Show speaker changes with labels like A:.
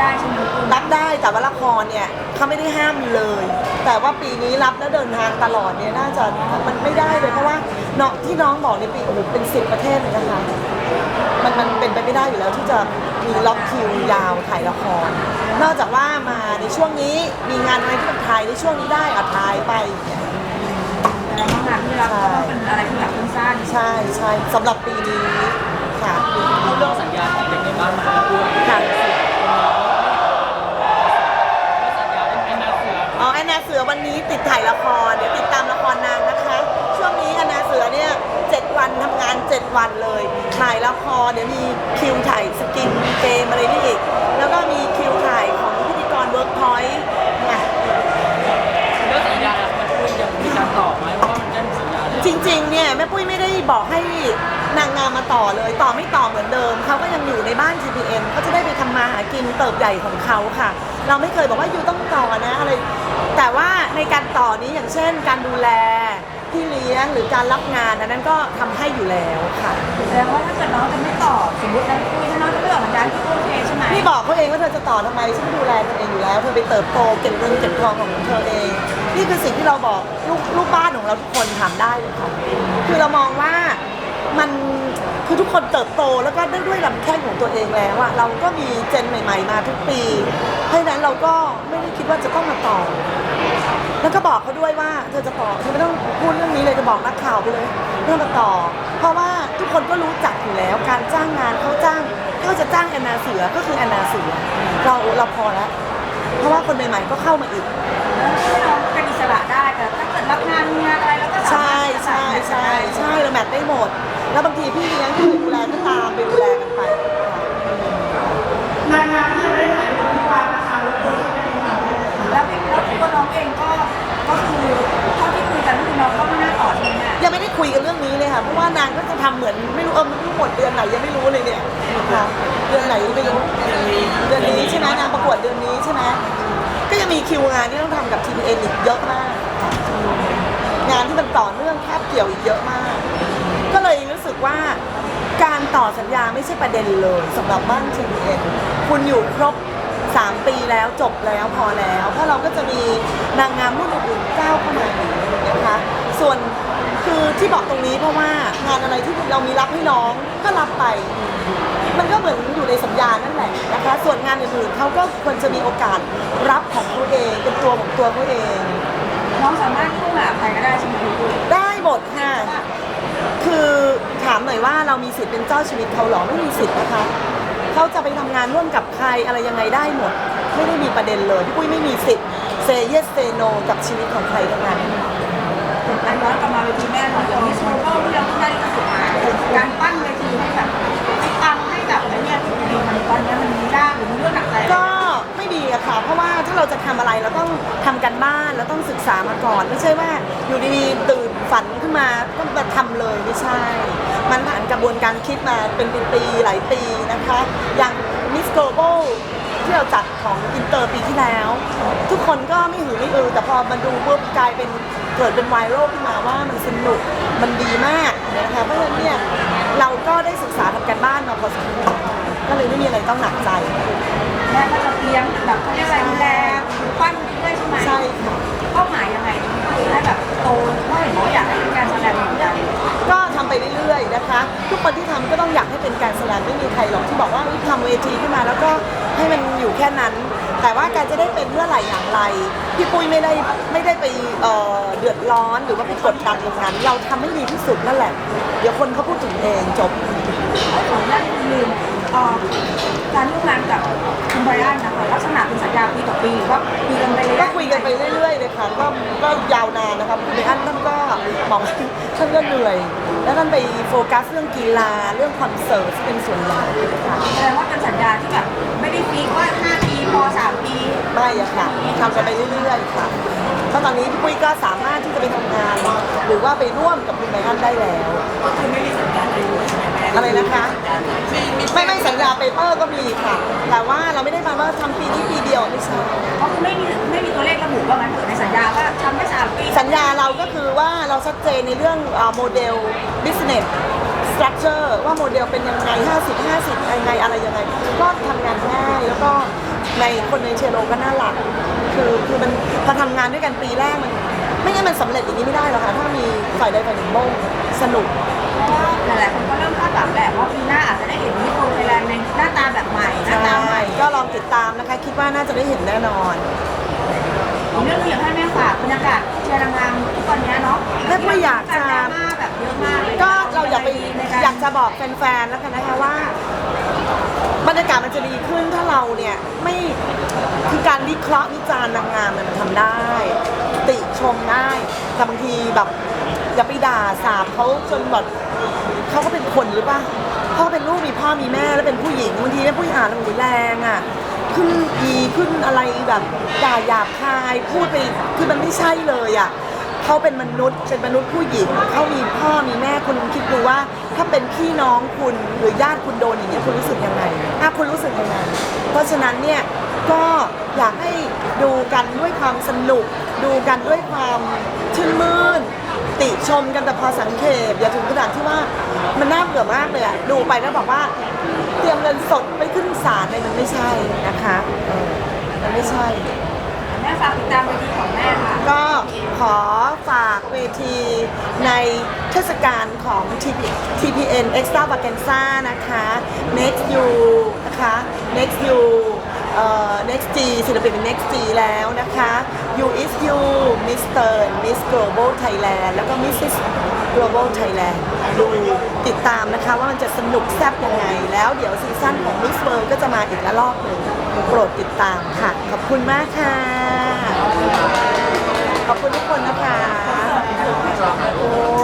A: ได้ใช่ไหมคุณ
B: รับได้แต่ว่าละครเนี่ยเขาไม่ได้ห้ามเลย แต่ว่าปีนี้รับแล้วเดินทางตลอดเนี่ยน่าจะมันไม่ได้เลยเพราะว่าเนาะที่น้องบอกในปีโอ้โหเป็นสิบประเทศเลยนะคะมันมันเป็นไปไม่ได้อยู่แล้วที่จะมีล็อกคิวยาวถ่ายละคร นอกจากว่ามาในช่วงนี้มีงานอะไรที่มันถ่ายในช่วงนี้ได้อะถ่ายไปอย่างเงี้ย
A: แต่ว่างานที่รับก็ต้องเป็นอะไรที่แบบสั้น
B: ใช่ใช่สำหรับปีนี้ค่ะ
C: พูดเรื่องสัญญาของเด็กในบ้านมา นา
B: เสือวันนี้ติดถ่ายละคร เดี๋ยวติดตามละครนางนะคะ ช่วงนี้อนนาเสือเนี่ยเจ็ดวันทำงานเจ็ดวันเลย ถ่ายละครเดี๋ยวมีคิวถ่ายสกินเกมอะไรนี่อีก แล้วก็มีคิวถ่ายของพิธีกรเวิร์กพอยต์ไง
C: เรื่องสัญญาเนี่ยมันคุยยังมีการต่อไหมเพราะว่ามันได้สัญญาแล้ว
B: จริงๆเนี่ยแม่ปุ้ยไม่ได้บอกให้นางงามมาต่อเลยต่อไม่ต่อเหมือนเดิมเขาก็ยังอยู่ในบ้าน GPM เขาจะได้ไปทำมาหากินเติบใหญ่ของเขาค่ะ เราไม่เคยบอกว่าอยู่ต้องต่อนะอะไร แต่ว่าในการต่อนี้อย่างเช่น การดูแลพี่เลี้ยงหรือการรับงานอันนั้นก็ทำให้อยู่แล้วค่ะ
A: ๆแสดงว่าถ้าเกิดน้องจะไม่ตอบสมมตินะคุยถ้าน้องจะไม่ตอบสัญญาที่โอเคใช่ไหม
B: พี่บอกเขาเองว่าเธอจะต่อทำไมฉันดูแลเธอเองอยู่แล้วเธอไปเติบโตเก็บเงินเก็บทองของเธอเอง นี่คือสิ่งที่เราบอกลูกลูกบ้านของเราทุกคนทำได้เลยค่ะคือเรามองว่ามันคือทุกคนเติบโตแล้วก็ได้ด้วยลำแข้งของตัวเองแล้วอะเราก็มีเจนใหม่ ๆ มาทุกปี เพราะฉะนั้นเราก็ไม่ได้คิดว่าจะต้องมาต่อ แล้วก็บอกเขาด้วยว่าเธอจะต่อเธอไม่ต้องพูดเรื่องนี้เลยจะบอกนักข่าวไปเลยเรื่องมาต่อ เพราะว่าทุกคนก็รู้จักอยู่แล้ว การจ้างงานเขาจ้างเขาจะจ้างแอนนาเสือก็คือแอนนาเสือเราเราพอแล้ว เพราะว่าคนใหม่ๆก็เข้ามาอีก
A: ให้น้องเป็นอิสระได้แต่ถ้าเกิดรับงานมีงานอะไรแล้วก็สา
B: ใช่
A: มารถ
B: ใช่ใช่ใช่เราแมทได้หมด แล้วบางทีพี่เลี้ยงที่ดูแลก็ตามาะ
A: ว่านา
B: งก็จะทำเหมือนไม่รู้เออมันไม่รู้หมดเดือนไหนยังไม่รู้เลยเนี่ยค่ะเดือนไหนไม่รู้เดือนนี้ใช่ไหมนางประกวดเดือนนี้ใช่ไหมก็ยังมีคิวงานที่ต้องทำกับ TPN อีกเยอะมาก งานที่มันต่อเนื่องคาบเกี่ยวอีกเยอะมาก ก็เลยรู้สึกว่าการต่อสัญญาไม่ใช่ประเด็นเลยสำหรับบ้าน TPN คุณอยู่ครบ 3 ปีแล้วจบแล้วพอแล้วเพราะเราก็จะมีนางงามรุ่นอื่นๆก้าวเข้ามาอีกนะคะ ส่วนคือ ที่บอกตรงนี้เพราะว่างานอะไรที่เรามีรับให้น้องก็รับไป มันก็เหมือนอยู่ในสัญญานั่นแหละนะคะ ส่วนงานอื่นๆเขาก็ควรจะมีโอกาสรับของเขาเองเป็นตัวของตัวเขาเอง
A: น้องสามารถเข้าหาใครก็ได้ใช่ไหมพี่ปุ้ย
B: ได้หมดค่ะ คือถามหน่อยว่าเรามีสิทธิ์เป็นเจ้าชีวิตเขาเหรอไม่มีสิทธิ์นะคะเขาจะไปทำงานร่วมกับใครอะไรยังไงได้หมด ไม่ได้มีประเด็นเลยพี่ปุ้ยไม่มีสิทธิ์เซเยสเซโนกับชีวิตของใครทั้งนั้น
A: อันย้อนกลับมาเวทีแม่ของอย่างมิสโลโก้ที่เราได้ลิขสิทธิ์มาการปั้นเวทีให้แบบให้ปังให้แบบไอ้เนี่ยมันตอนเนี้ยมันยากหรือมันเรื่องหนักใจ
B: ก็ไม่ดีอะค่ะ เพราะว่าถ้าเราจะทำอะไรเราต้องทำกันบ้านเราต้องศึกษามาก่อน ไม่ใช่ว่าอยู่ดีๆตื่นฝันขึ้นมาก็มาทำเลยไม่ใช่ มันผ่านกระบวนการคิดมาเป็นปีๆหลายปีนะคะ อย่างมิสโกโบ ที่เราจัดของอินเตอร์ปีที่แล้ว ทุกคนก็ไม่หือไม่อือแต่พอมันดูปุ๊บกลายเป็นเกิดเป็นไวรัลขึ้นมาว่ามันสนุกมันดีมากนะคะเพราะฉะนั้นเนี่ยเราก็ได้ศึกษาทำกันบ้านมาพอสมควรก็เลยไม่มีอะไรต้องหนักใจ
A: แม่ก็จะเตรียมแบบเขาเรียกอะไรดูแลปั้นไปเรื่อยใช่ไหม
B: ใช่ค่ะ
A: เป้าหมายยังไงให้แบบโตเพราะเห็นว่าอยากให้เป็นการแสดงอย่างเดียว
B: ก็ทำไปเรื่อยๆนะคะ ทุกคนที่ทำก็ต้องอยากให้เป็นการแสดงไม่มีใครหรอกที่บอกว่าอุ๊ยทำเวทีขึ้นมาแล้วก็ ให้มันอยู่แค่นั้น แต่ว่าการจะได้เป็นเมื่อไหร่อย่างไรพี่ปุ้ยไม่ได้ไม่ได้ไปเอ่อเดือดร้อนหรือว่าไปกดดันตรงนั้น เราทำให้ดีที่สุดนั่นแหละ เดี๋ยวคนเขาพูดถึงเองจบ
A: ขออนุญาตลืมเอ่อการร่วมงานกับคุณไบรอันนะคะลักษณะเป็นสัญญาปีต่อปีหรือว่าคุยกันไประ
B: ก็
A: ยะ
B: คุยกันไปเรื่อยๆเลยค่ะก็ก็ยาวนานนะคะคุณเบอันท่านก็ บอกว่าท่านก็เหนื่อย แล้วท่านไปโฟกัสเรื่องกีฬาเรื่องคอนเสิร์ตเป็นส่วนใหญ่ค่ะ
A: แสดงว่าเป็นสัญญาที่แบบไม่ได้ฟิกว่า5ปีพอ3ปี
B: ไม่อะค่ะทำกันไปเรื่อยๆค่ะเพราะตอนนี้พี่ปุ้ยก็สามารถที่จะไปทำงาน หรือว่าไปร่วมกับคุณไบอันได้แล้ว
A: คือไม่มีสัญญาอะไรเลยใช่ไหมแม่
B: อะไรนะคะ ไม่ไม่สัญญาเปเปอร์ก็มีค่ะ แต่ว่าเราไม่ได้มาว่าทำปีนี้ ปีเดียวไม่ใช่
A: ก็คือไม่มีไม่มีตัวเลขระบุว่างั้นเถอะในสัญญาว่าทำได้3ปี
B: สัญญาเราก็คือว่าเราชัดเจนในเรื่องโมเดล business structure ว่าโมเดลเป็นยังไง 50 50ยังไงอะไรยังไง ก็ทำงานง่ายแล้วก็ในคนในเชโลก็น่ารัก คือคือมันพอทำงานด้วยกันปีแรกมัน ไม่งั้นมันสำเร็จอย่างนี้ไม่ได้หรอกค่ะ ถ้ามีฝ่ายใดฝ่ายหนึ่งโม่งสนุก
A: หลายๆคนก็เริ่มคาดหวัง จะบ
B: อ
A: กแฟ
B: นๆแล้วกันนะคะว่า บรรยากาศมันจะดีขึ้นถ้าเราเนี่ยไม่คือการวิเคราะห์วิจารณ์นางงามมันทำได้ ติชมได้แต่บางทีแบบอย่าไปด่าสาบเขาจนแบบเขาก็เป็นคนหรือเปล่าเขาก็เป็นลูกมีพ่อมีแม่แล้วเป็นผู้หญิงบางทีเนี่ยผู้หญิงอ่านแล้วมันแรงอะขึ้นอีขึ้นอะไรแบบด่าหยาบคายพูดไปคือมันไม่ใช่เลยอะ เขาเป็นมนุษย์เป็นมนุษย์ผู้หญิงเขามีพ่อมีแม่คุณคิดดูว่า ถ้าเป็นพี่น้องคุณหรือญาติคุณโดนอย่างนี้ยคุณรู้สึกยังไงอะคุณรู้สึกยังไงเพราะฉะนั้นเนี่ยก็อยากให้ดูกันด้วยความสนุก ดูกันด้วยความชื่นมื่น ติชมกันแต่พอสังเขปอย่าถึงขนาดที่ว่ามันน่าเบื่อมากเลยอะดูไปแล้วบอกว่า เตรียมเงินสดไปขึ้นศาลเนี่ยมันไม่ใช่นะคะเออมันไม่ใช่
A: แม่ฝากติดตามเวทีของแม่ค่ะ
B: ก็ขอากเวทีในเทศกาลของ TP TPN Extra Vacanza นะคะ Next You นะคะ Next You เอ่อ Next G ศิลปินเป็น Next G แล้วนะคะ You is You Mr. Miss Global Thailand แล้วก็ Mrs. Global Thailand ดูติดตามนะคะว่ามันจะสนุกแซ่บยังไง แล้วเดี๋ยวซีซั่นของ Miss World ก็จะมาอีกละรอบหนึ่งโปรดติดตามค่ะ ขอบคุณมากค่ะ ขอบคุณทุกคนนะคะ 上海豆